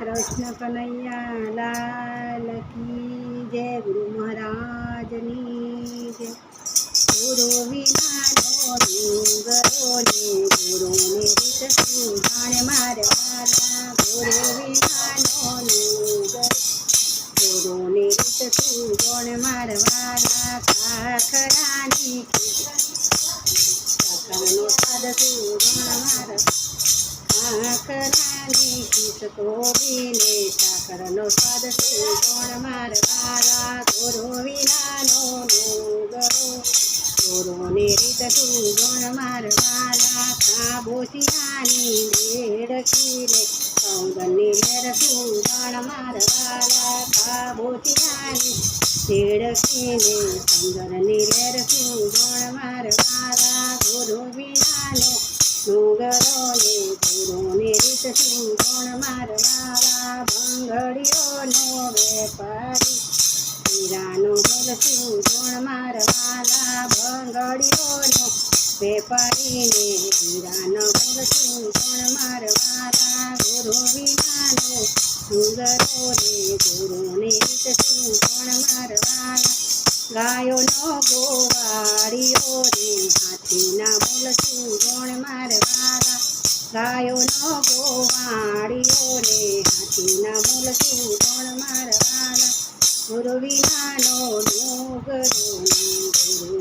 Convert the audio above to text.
કૃષ્ણ કનૈયા, લાલ કી જય, ગુરુ મહારાજની જય. ગુરુ વિનાનો ડુંગરો ને ગુરુને રીત તું જાણે મારે વાલા ગુરુ વિનાનો ડુંગરો ગુરુને રીત તું જાણે મારે ખાખરાની સાદ તું જાણે આખરાની કિસ કોબીને સાકરનો સ્વાદ છે કોણ મારવાલા ગોરો વિનાનો ડુંગરો ગોરોને રીત તું ગણ મારવાલા ખાબોશિયાની ખીલે સૌગની લેર તું ગણ મારવાલા ખાબોશિયાની ખીલે સંગરની લેર તું ગણ ડુંગરોને ગુરુને રીત શું ગુણ મારવાળા ભંગડીઓનો વેપારી. હીરાનો મોલ શું ગુણ મારવાળા ભંગડીઓનો વેપારીને હીરાનો મોલ શું ગુણ મારવાળા ગુરુ વિનાનો ડુંગરોને ગુરુને રીત ગાયોનો ગોવાળીઓ રે હાથીના બોલશું ગોણ મારવાળા ગાયોનો ગોવાળીઓ રે હાથીના બોલશું ગોણ મારવાળા ગુરુ વિનાનો ડુંગરો ગુરુ